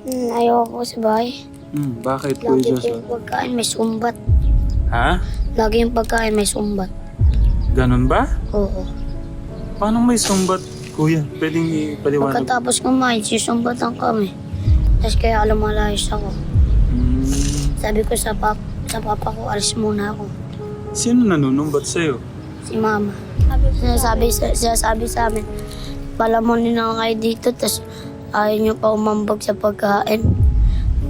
Hmm, ayaw po sa bahay. Hmm, bakit Kuya Lagi po Joshua? yung pagkain may sumbat. Ha? Lagi yung pagkain may sumbat. Ganun ba? Oo. Paano may sumbat, Kuya? Pwedeng ipaliwanag? Pagkatapos kumain, susumbatan kami. Tapos kaya lumalayas ako. Hmm. Sabi ko sa, pap sa papa ko, alis muna ako. Sino nanunumbat sa'yo? Si mama. Sinasabi, sa- sinasabi sa amin, palamunin na kayo dito, tapos ayaw nyo pa umambag sa pagkain.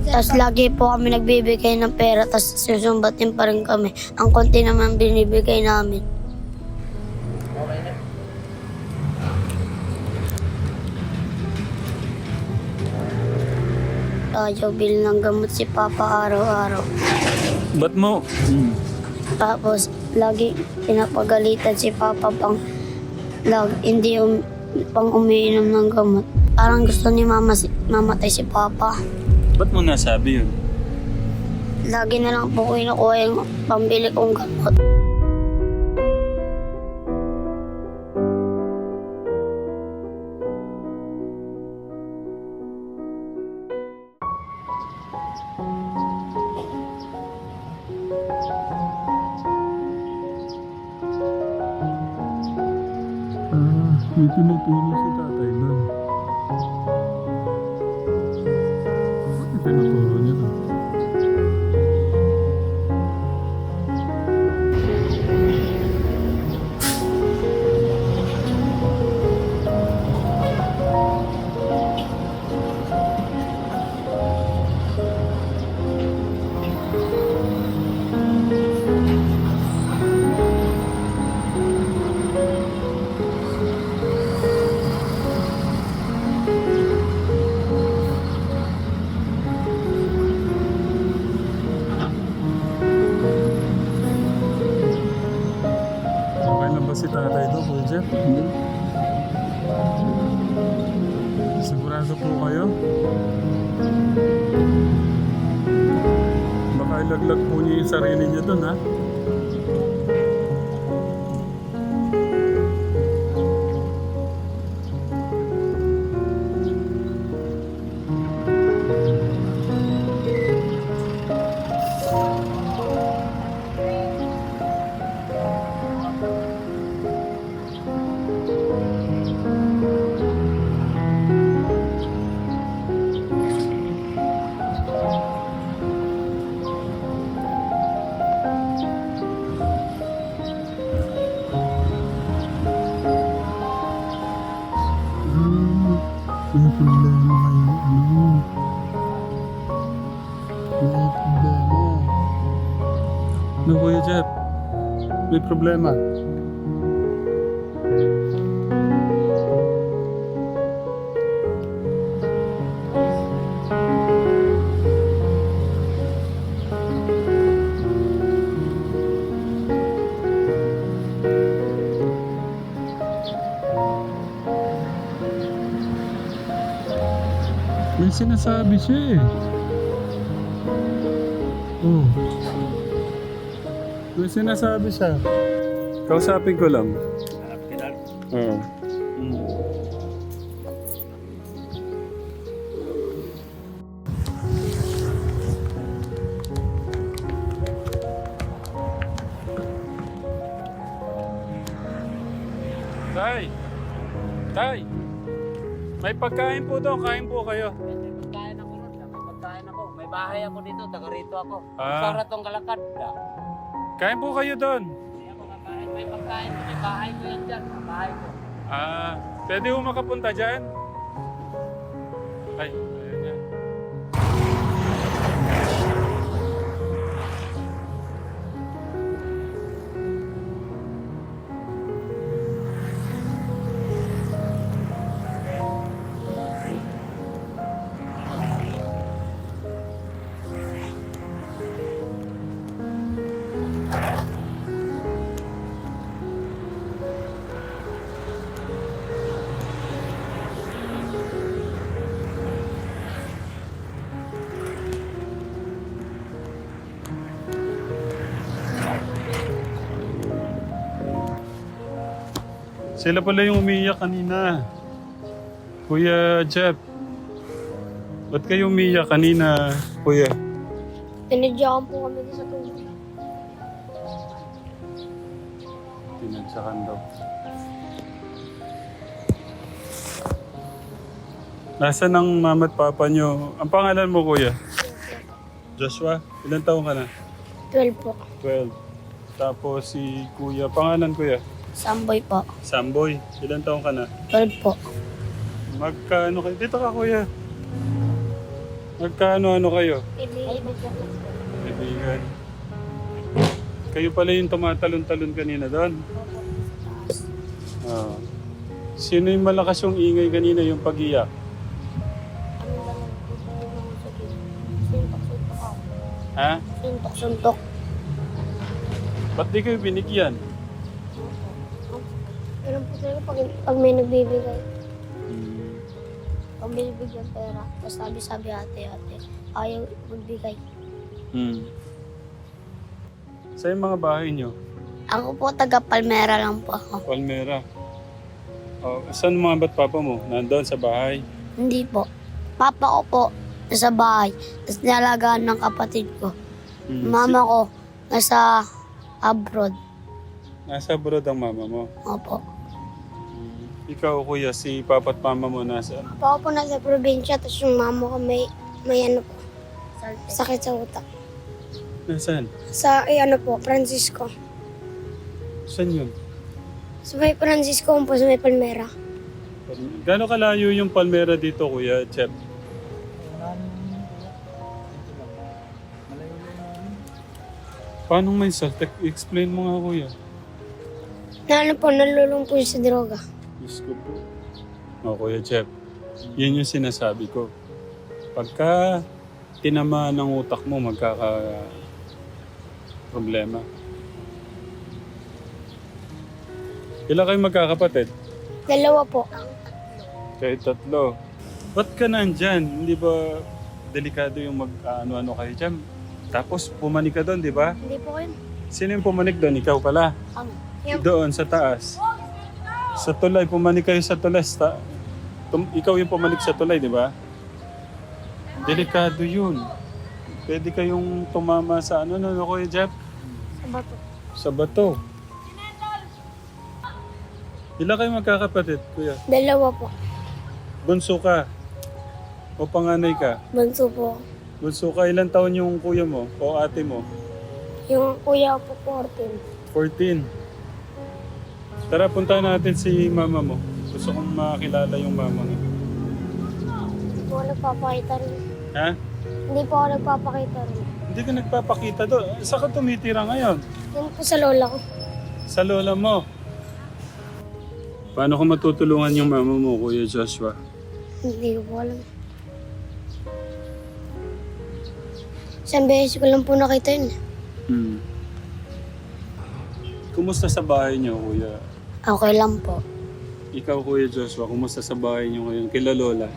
Tapos lagi po kami nagbibigay ng pera, tapos susumbatin pa rin kami. Ang konti naman binibigay namin. Ayaw bil ng gamot si Papa araw-araw. Ba't mo? Hmm. Tapos, lagi pinapagalitan si Papa pang lag, hindi um, pang umiinom ng gamot. Parang gusto ni Mama si, mamatay si Papa. Ba't mo nasabi yun? Lagi na lang po kinukuha yung pambili kong gamot. Kuya Jeff? May problema. May sinasabi siya eh. Oh. May sinasabi siya. Kausapin ko lang. Oo. Mm. Tay! Tay! May pagkain po doon, kain po kayo. May pagkain ako ron, may pagkain ako. May bahay ako dito, taga rito ako. Ah. Sara tong kalakad. Da. Kain po kayo doon. Hindi ako kakain. May pagkain ko, may bahay ko yan dyan. Sa bahay ko. Ah, pwede mo makapunta dyan? Ay, Sila pala yung umiiyak kanina. Kuya Jeff. Ba't kayo umiyak kanina, kuya? Pinadyakan po kami sa tubig. Tinagsakan daw. Nasaan ang mama at papa nyo? Ang pangalan mo, kuya? Joshua? Ilan taong ka na? 12 po. 12. Tapos si kuya, pangalan kuya? Samboy po. Samboy. Ilan taong ka na? 12 po. Magkaano kayo? Dito ka kuya. Magkaano-ano kayo? Kaibigan. Kayo pala yung tumatalon-talon kanina doon. Ah. Sino yung malakas yung ingay kanina, yung pag-iyak? Ha? Suntok-suntok. Ba't di kayo binigyan? Talaga pag, may nagbibigay. Pag binibigyan pera, tapos sabi-sabi ate, ate, ayaw magbigay. Hmm. Sa yung mga bahay nyo? Ako po taga Palmera lang po ako. Palmera. Oh, saan mga ba't papa mo? Nandun sa bahay? Hindi po. Papa ko po, nasa bahay. Tapos nialagaan ng kapatid ko. Hmm. Mama ko, nasa abroad. Nasa abroad ang mama mo. Opo. Ikaw, kuya, si papa at mama mo nasa... Papa ko po nasa probinsya, tapos yung mama ko may, may ano po, sakit sa utak. Nasaan? Sa, eh, ano po, Francisco. Saan yun? Sa may Francisco po, sa may Palmera. Gano'ng kalayo yung Palmera dito, kuya, Chep? Paano may saltek? Explain mo nga, kuya. Na ano po, nalulung po siya sa droga. Diyos ko po. O, Kuya Chep, yun yung sinasabi ko. Pagka tinamaan ng utak mo, magkaka problema. Ilan kayo magkakapatid? Dalawa po. Kayo tatlo. Ba't ka nandyan? Hindi ba delikado yung mag-ano-ano kayo dyan? Tapos pumanik ka doon, di ba? Hindi po kayo. Sino yung pumanik doon? Ikaw pala. Yung, Doon, sa taas. Sa tulay, pumanik kayo sa tulay. Sa, tum, ikaw yung pumanik sa tulay, di ba? Delikado yun. Pwede kayong tumama sa ano, no, no, Kuya Jeff? sa bato. Sa bato. Ilan kayo magkakapatid, Kuya? Dalawa po. Bunso ka? O panganay ka? Bunso po. Bunso ka, ilan taon yung kuya mo o ate mo? Yung kuya ko po, 14. 14. Tara, punta natin si mama mo. Gusto kong makilala yung mama mo. Hindi po ako nagpapakita rin. Ha? Hindi po ako nagpapakita rin. Hindi ka nagpapakita doon. Saan ka tumitira ngayon? Yan po sa lola ko. Sa lola mo. Paano ko matutulungan yung mama mo, Kuya Joshua? Hindi ko po alam. Isang beses ko lang po nakita yun. Hmm. Kumusta sa bahay niyo, Kuya? Okay lang po. Ikaw, Kuya Joshua, kumusta sa bahay niyo ngayon? Kila lola?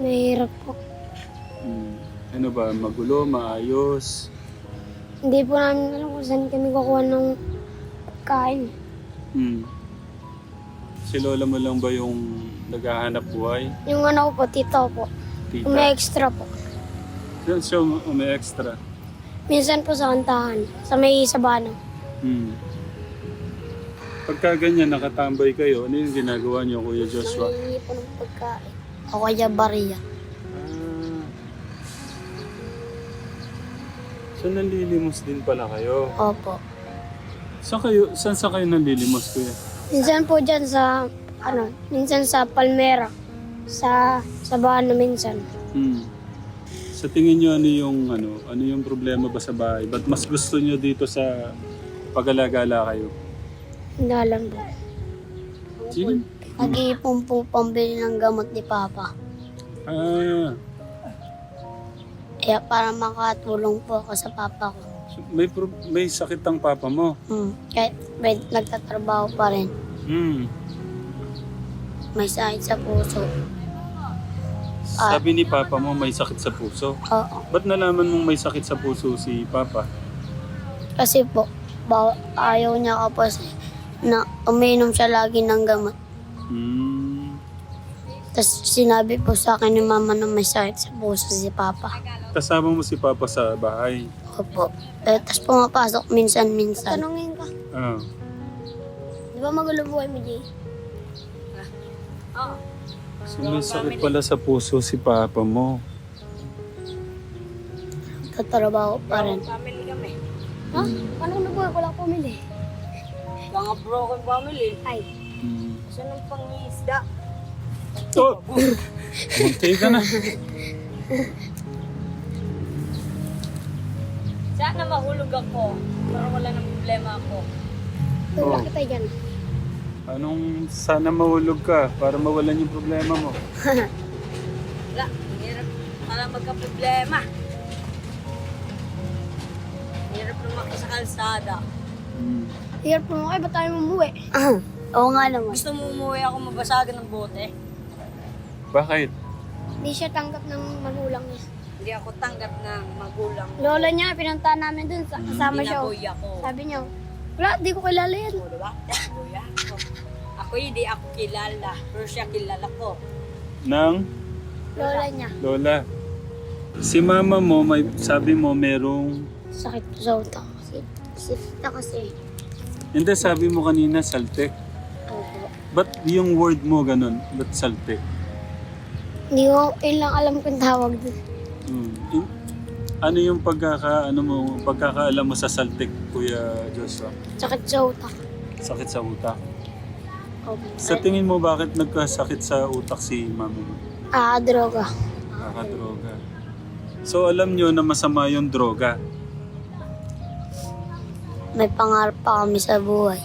Mahirap po. Hmm. Ano ba, magulo, maayos? Hindi po namin alam kung saan kami kukuha ng pagkain. Hmm. Si lola mo lang ba yung naghahanap buhay? Yung ano po, tita ko po. Tita? May extra po. Saan siya may extra? Minsan po sa kantahan, sa may sabano. Hmm. Pagka ganyan, nakatambay kayo, ano yung ginagawa niyo, Kuya Joshua? Nangihingi po ng pagkain. O kaya bariya. Ah. So, nanlilimos din pala kayo. Opo. Saan kayo, saan sa kayo nanlilimos, Kuya? Minsan po dyan sa, ano, minsan sa Palmera. Sa sabano minsan. Hmm. Sa tingin niyo, ano yung, ano, ano yung problema ba sa bahay? Ba't mas gusto niyo dito sa pag-alagala kayo? Hindi alam po. Sige. Nag-iipon po pambili ng gamot ni Papa. Ah, Kaya para makatulong po ako sa Papa ko. so may, pro- may sakit ang papa mo. Hmm. Kahit may nagtatrabaho pa rin. Hmm. May sakit sa puso. Ah. Sabi ni papa mo may sakit sa puso. Oo. Ba't nalaman mong may sakit sa puso si papa? Kasi po, baw- ayaw niya kasi na uminom siya lagi ng gamot. Hmm. Tapos sinabi po sa akin ni mama na may sakit sa puso si papa. Kasama mo si Papa sa bahay. Opo. Eh, tapos pumapasok minsan-minsan. Tanungin ka. Ah. Di ba magulo buhay mo, Jay? Oo. So may sakit pala sa puso si Papa mo. Tatrabaho pa rin. Family kami. Ha? Paano ko nabuhay? Wala akong pumili. Mga broken family. Ay, Hmm. Gusto nang pangisda. Oh! Munti ka na. Sana mahulog ako. Para wala nang problema ako. tulak Oh. kita dyan. Anong sana mahulog ka para mawalan yung problema mo? Wala. Hirap para magka-problema. Hirap lumaki sa kalsada. Hmm. Hirap mo kayo, ba't tayo mamuwi? Oo nga naman. Gusto mo umuwi ako mabasagan ng bote? Bakit? Hindi siya tanggap ng magulang niya. Hindi ako tanggap ng magulang. Lola niya, pinunta namin dun, sa, kasama siya. oh. Binaboy ako. Sabi niya, wala, di ko kilala yan. O, diba? Binaboy ako. Ako hindi ako kilala. Pero siya kilala ko. Nang Lola niya. Lola. Si mama mo, may, sabi mo merong... Sakit sa utak. Kasi, kasi, kasi. Hindi, sabi mo kanina saltek. Opo. Ba't yung word mo ganun? Ba't saltek? Hindi ko, yun lang alam kong tawag dun. Hmm. In- ano yung pagkaka, ano mo, pagkakaalam mo sa saltek, Kuya Joshua? Sakit sa utak. Sakit sa utak. Opo. Sa tingin mo, bakit nagkasakit sa utak si mama mo? Ah, droga. Nakakadroga. So alam nyo na masama yung droga. May pangarap pa kami sa buhay.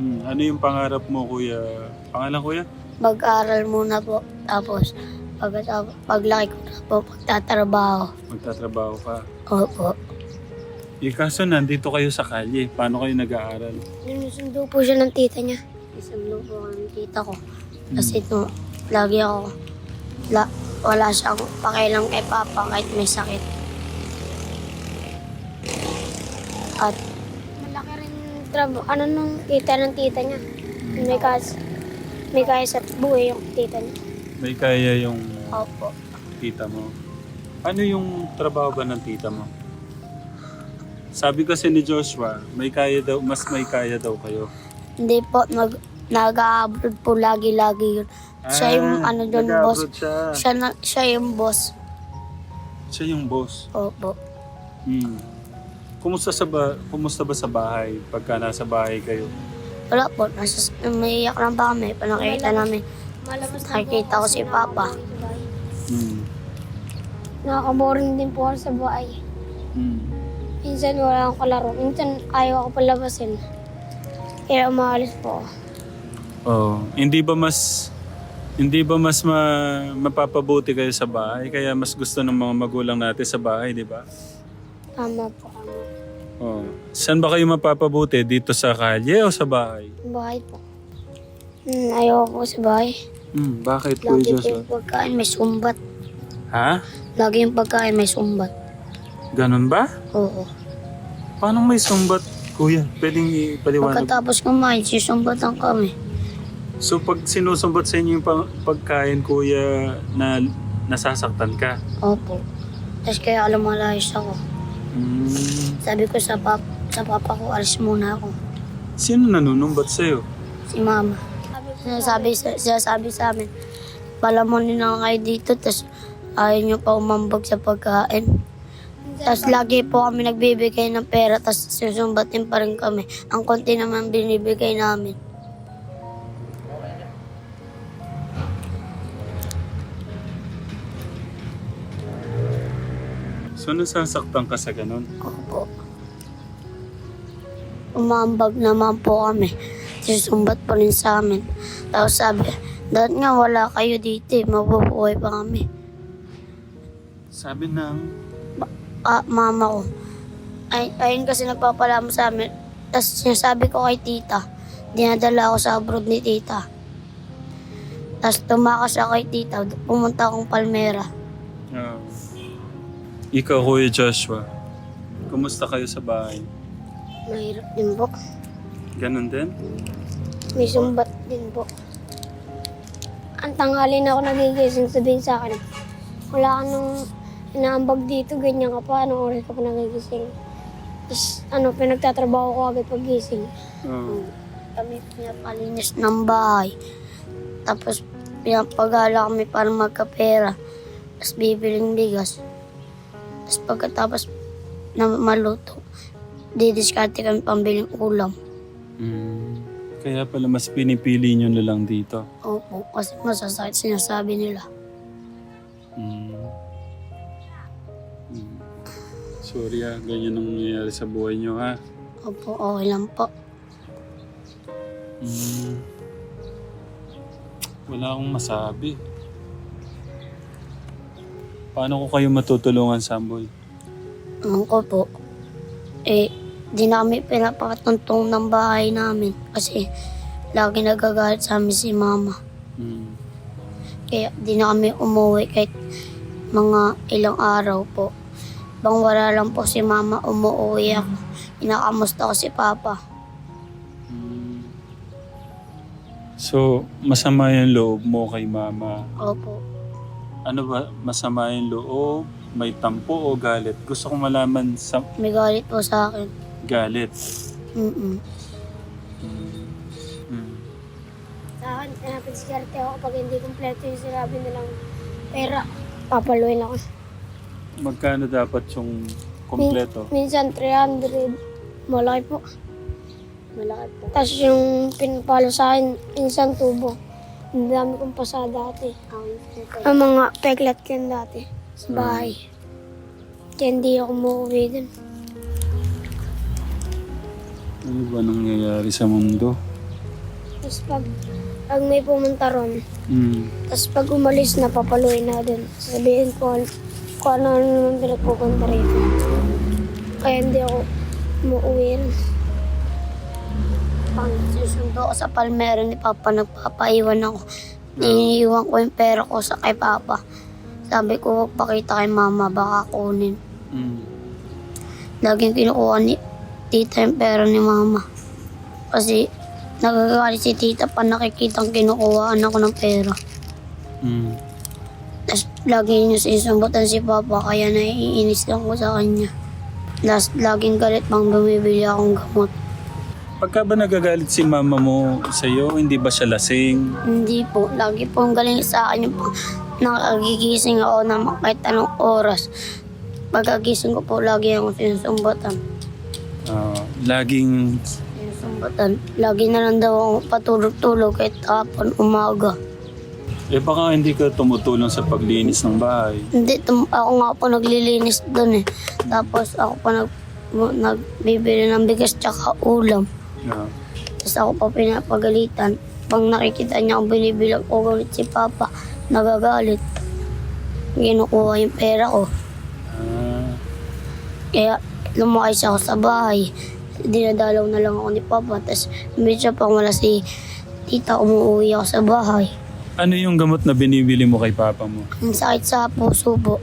Hmm. Ano yung pangarap mo, Kuya? Pangalan, Kuya? Mag-aral muna po. Tapos, pag, paglaki ko na po, pagtatrabaho. Magtatrabaho ka. Opo. Eh, kaso nandito kayo sa kalye. Paano kayo nag-aaral? Sinusundo po siya ng tita niya. Isang lupo ang tita ko. Kasi ito, lagi ako, la, wala siyang pakialam kay Papa kahit may sakit. At trabaho. Ano nung kita ng tita niya? May kas may kaya sa buhay yung tita niya. May kaya yung opo, tita mo. Ano yung trabaho ba ng tita mo? Sabi kasi ni Joshua, may kaya daw, mas may kaya daw kayo. hindi po, nag, nag-abroad po lagi-lagi yun. Siya yung ano doon, boss. Ah, nag-abroad Siya. Siya, na, siya yung boss. siya yung boss. Opo. Hmm. Kumusta sa ba, kumusta ba sa bahay pagka nasa bahay kayo? Wala po, nasa, umiiyak lang pa kami. Panakita namin. Nakikita ko si Papa. Hmm. Nakaka-boring din po ako sa bahay. Hmm. Minsan wala akong kalaro. Minsan ayaw ako palabasin. Kaya umaalis po ako. Oh, hindi ba mas hindi ba mas ma, mapapabuti kayo sa bahay kaya mas gusto ng mga magulang natin sa bahay, di ba? Tama po. Oh. Saan ba kayo mapapabuti? Dito sa kalye o sa bahay? Bahay po. Hmm, ayaw po sa bahay. Hmm, bakit Lagi Kuya po Joshua? yung pagkain may sumbat. Ha? Lagi yung pagkain may sumbat. Ganun ba? Oo. Paano may sumbat, Kuya? Pwedeng ipaliwanag. Pagkatapos kumain, sisumbatan kami. So pag sinusumbat sa inyo yung pang- pagkain, Kuya, na nasasaktan ka? Opo. Tapos kaya lumalayas ako. Hmm. Sabi ko sa, pap sa papa ko, alis muna ako. Sino nanunumbat sa'yo? Si mama. Sinasabi, sa- sinasabi sa amin, palamunin na kayo dito, tapos ayaw nyo pa umambag sa pagkain. Tapos lagi po kami nagbibigay ng pera, tapos susumbatin pa rin kami. Ang konti naman binibigay namin. So nasasaktan ka sa ganun? Opo. Umambag naman po kami. Susumbat pa rin sa amin. Tapos sabi, dahil nga wala kayo dito, eh, mabubuhay pa kami. Sabi ng... Ah, mama ko. Ay, ayun kasi nagpapalamo sa amin. Tapos sinasabi ko kay tita, dinadala ako sa abroad ni tita. Tapos tumakas ako kay tita, pumunta akong Palmera. Ah. Ikaw, Kuya Joshua, kumusta kayo sa bahay? Mahirap din po. Ganun din? May sumbat din po. ang tanghali na ako nagigising, sabihin sa akin, wala ka nang inaambag dito, ganyan ka pa, anong oras ka pa nagigising. Tapos, ano, pinagtatrabaho ko agad pagising. Oo. Kami pinapalinis ng bahay. Tapos pinapagala kami para magkapera. Tapos bibiling bigas. Tapos pagkatapos na maluto, didiskarte kami pambiling ulam. Mm. Kaya pala mas pinipili nyo na lang dito. Opo, kasi masasakit sinasabi nila. Mm. Mm. Sorry ah, ganyan ang nangyayari sa buhay nyo ha. Opo, okay lang po. Mm. Wala akong masabi. Paano ko kayo matutulungan, Samboy? Ano ko po, eh, di namin pinapakatuntong ng bahay namin kasi lagi nagagalit sa amin si mama. Mm. Kaya di na kami umuwi kahit mga ilang araw po. Bang wala lang po si mama umuwi ako. Inakamusta ko si papa. Mm. So, masama yung loob mo kay mama. Opo. Ano ba, masama yung loob? May tampo o galit? Gusto ko malaman sa May galit po sa akin. galit. Mm-mm. Mm. Mm. Sa akin, pinapansikarte ako kapag hindi kompleto yung sinabi nilang pera. Papaluin ako. Magkano dapat yung kompleto? Minsan 300. Malaki po. Malaki po. Tapos yung pinapalo sa akin, minsan tubo. Ang dami kong pasa dati. Ang mga peklat ko yun dati sa bahay. Kaya hindi ako umuwi dun. Ano ba nangyayari sa mundo? Tapos pag, pag may pumunta ron, Mm. tapos pag umalis na, papaluin na din. Sabihin ko kung ano naman pinagpupunta rito. Kaya hindi ako umuwi rin. Pag susundo ko sa palmero ni papa, nagpapaiwan ako. Iniiwan ko yung pera ko sa kay papa. Sabi ko, huwag pakita kay mama, baka kunin. Mm. Laging kinukuha ni tita yung pera ni mama. Kasi nagagalit si tita pa nakikitang kinukuhaan ako ng pera. Mm. Tapos lagi niya sinusumbatan si papa kaya naiinis lang ko sa kanya. Tapos laging galit pang bumibili akong gamot. Pagka ba nagagalit si mama mo sa iyo, hindi ba siya lasing? Hindi po, lagi po ang galing sa akin yung pang nakagigising ako na kahit anong oras. Pagkagising ko po, lagi ako sinusumbatan. Ah, laging Sinusumbatan. Lagi na lang daw ako patulog-tulog kahit hapon, umaga. eh baka hindi ka tumutulong sa paglinis ng bahay. Hindi, tum- ako nga po naglilinis doon eh. Tapos ako pa nag, nagbibili ng bigas tsaka ulam. Yeah. Tapos ako pa pinapagalitan. Pag nakikita niya akong binibilang ko galit si Papa, nagagalit. Kinukuha yung pera ko. Ah, Kaya lumakay ako sa bahay. Dinadalaw na lang ako ni Papa. Tapos medyo pang wala si tita, umuwi ako sa bahay. ano yung gamot na binibili mo kay papa mo? Ang sakit sa puso po.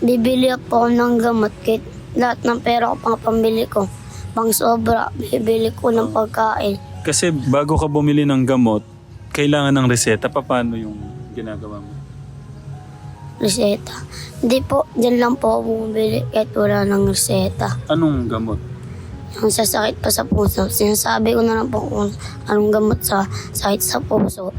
Bibili ako ng gamot kahit lahat ng pera ko pang pambili ko. Pang sobra, bibili ko ng pagkain. Kasi bago ka bumili ng gamot, kailangan ng reseta. Pa- Paano yung ginagawa mo? Reseta. Hindi po, dyan lang po ako bumibili kahit wala ng reseta. Anong gamot? Ang sasakit pa sa puso. Sinasabi ko na lang po kung anong gamot sa sakit sa puso.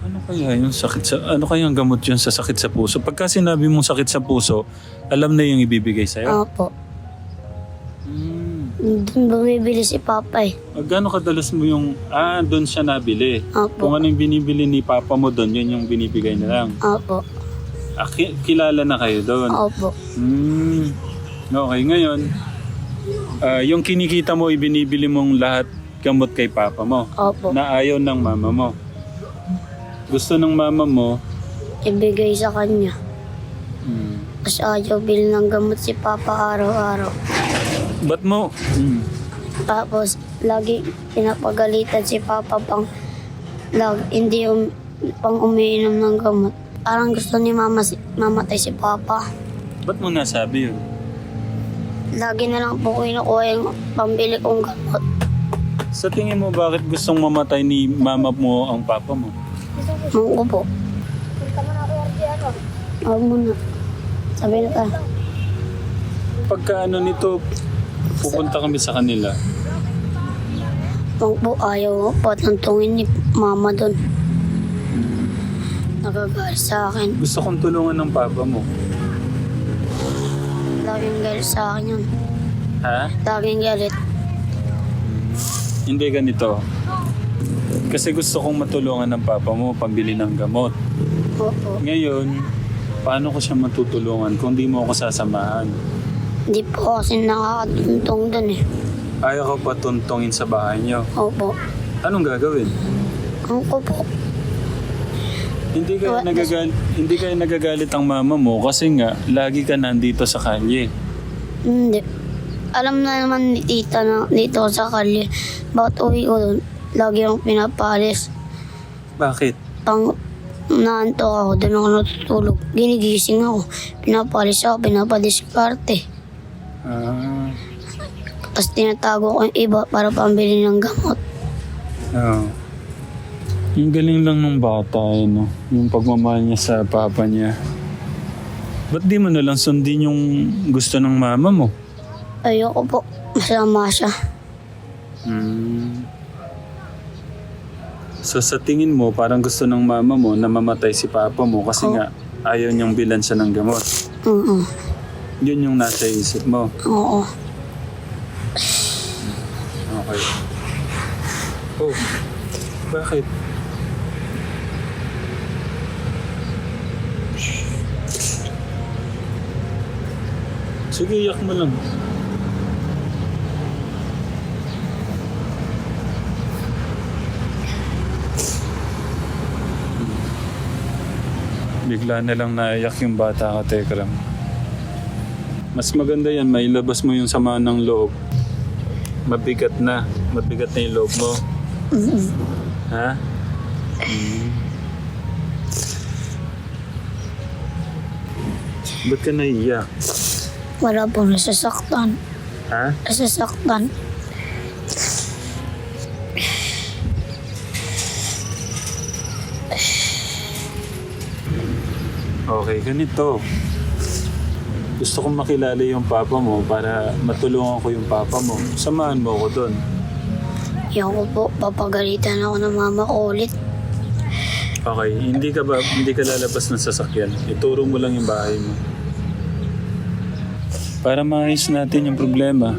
Ano kaya yung sakit sa ano kaya ang gamot yun sa sakit sa puso? Pagka sinabi mong sakit sa puso, alam na yung ibibigay sa'yo? Opo. Doon bumibili si Papa eh. Ah, Gaano kadalas mo yung, ah, doon siya nabili. Kung Opo. ano yung binibili ni papa mo doon, yun yung binibigay na lang. Opo. Ah, ki- kilala na kayo doon. Opo. Hmm. Okay, ngayon, ah, yung kinikita mo, ibinibili mong lahat gamot kay papa mo Opo. na ayaw ng mama mo. Gusto ng mama mo, Ibigay sa kanya. hmm. Tapos ayaw bili ng gamot si Papa araw-araw. Ba't mo? Hmm. Tapos lagi pinapagalitan si Papa pang lag, hindi um, pang umiinom ng gamot. Parang gusto ni Mama si, mamatay si Papa. Ba't mo nasabi yun? Lagi na lang po kinukuha yung pambili kong gamot. Sa tingin mo, bakit gustong mamatay ni mama mo ang papa mo? Nung ko po, Huwag mo na. Sabi na ka. Pagka ano nito, pupunta kami sa kanila. Huwag po ayaw patantungin ni mama doon. Nagagalit sa akin. Gusto kong tulungan ng papa mo. Laging galit sa akin yun. Ha? Laging galit. Hindi ganito. Kasi gusto kong matulungan ng papa mo pambili ng gamot. Oo. Ngayon, paano ko siya matutulungan kung di mo ako sasamahan? Hindi po kasi nakakatuntong doon eh. Ayaw ko pa tuntungin sa bahay niyo. Opo. Anong gagawin? Ano ko po? Hindi kayo, Wa- nagagal hindi kayo nagagalit ang mama mo kasi nga, lagi ka nandito sa kalye. Hindi. Alam na naman ni tita na dito sa kalye. Bakit uwi ko doon? Lagi akong pinapalis. Bakit? Pang naanto ako, doon ako natutulog. Ginigising ako. Pinapalis ako, pinapadiskarte. Ah, Tapos tinatago ko yung iba para pambili ng gamot. Oo. Yung galing lang ng bata, eh, no? Yung pagmamahal niya sa papa niya. Ba't di mo nalang sundin yung gusto ng mama mo? Ayoko po. Masama siya. Hmm. So sa tingin mo, parang gusto ng mama mo na mamatay si papa mo kasi Oo. nga ayaw niyang bilan siya ng gamot. Oo. Yun yung nasa isip mo. Oo. Okay. Oh, bakit? Sige, iyak mo lang. Bigla na lang naiyak yung bata ka, Tekram. Mas maganda yan, mailabas mo yung sama ng loob. Mabigat na. Mabigat na yung loob mo. Ha? Mm. Ba't ka naiiyak? Wala po nasasaktan. Ha? Nasasaktan. Okay, ganito. Gusto kong makilala yung papa mo para matulungan ko yung papa mo. Samahan mo ako doon. Ayoko po. Papagalitan ako ng mama ko ulit. Okay, hindi ka ba hindi ka lalabas ng sasakyan. Ituro mo lang yung bahay mo. Para maayos natin yung problema.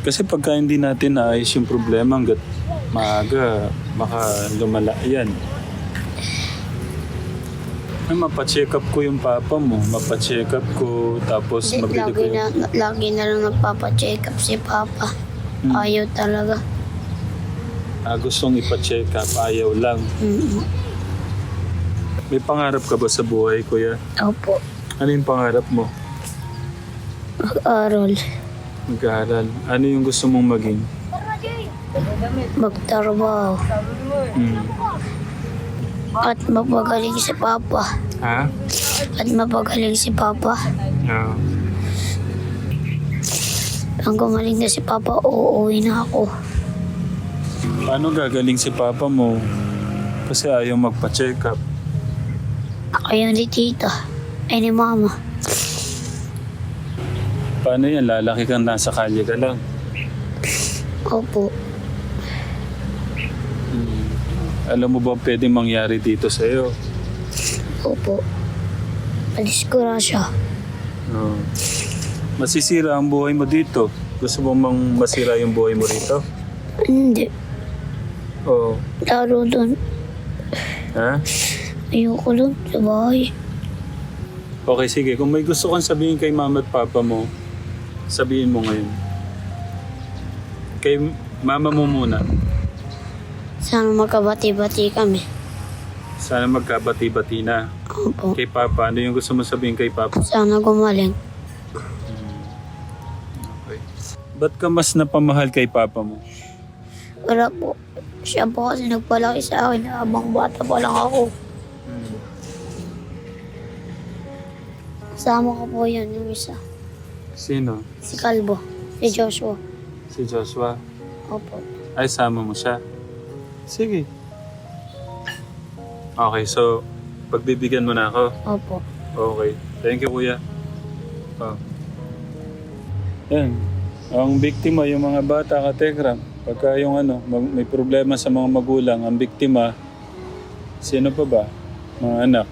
Kasi pagka hindi natin naayos yung problema hanggat maaga, baka lumala yan. Ay, mapacheck up ko yung papa mo. Mapacheck up ko, tapos Hindi, mabili ko lagi yung... na, lagi na lang nagpapacheck up si Papa. Hmm. Ayaw talaga. Ah, gustong ipacheck up, ayaw lang. Mm-mm. May pangarap ka ba sa buhay, kuya? Opo. Ano yung pangarap mo? Mag-aral. Mag-aaral. Ano yung gusto mong maging? Magtrabaho. Hmm. At mapagaling si Papa. Ha? At mapagaling si Papa. Ah. Ang gumaling na si Papa, uuwi na ako. Paano gagaling si papa mo? Kasi ayaw magpa-check up. Ako yung ni Tita. Ay ni Mama. Paano yan? Lalaki kang nasa kalye ka lang. Opo. Hmm. Alam mo ba pwede mangyari dito sa'yo? Opo. Padiskurasya. Oo. Masisira ang buhay mo dito. Gusto mo mang masira yung buhay mo rito? Hindi. Oo. Laro doon. Ha? Ayoko doon sa bahay. Okay, sige. Kung may gusto kang sabihin kay mama at papa mo, sabihin mo ngayon. Kay mama mo muna. Sana magkabati-bati kami. Sana magkabati-bati na. Opo. Kay papa, ano yung gusto mo sabihin kay papa? Sana gumaling. Okay. Ba't ka mas napamahal kay papa mo? Wala po. Siya po kasi nagpalaki sa akin habang bata pa lang ako. Hmm. Kasama ko po yun, yung isa. Sino? Si Calvo. Si Joshua. Si Joshua. Opo. Ay, sama mo siya. Sige. Okay, so Pagbibigyan mo na ako. Opo. Okay. Thank you, kuya. Oh. Yan. Ang biktima, yung mga bata ka, Tekram. Pagka yung ano, mag- may problema sa mga magulang, ang biktima, sino pa ba? Mga anak.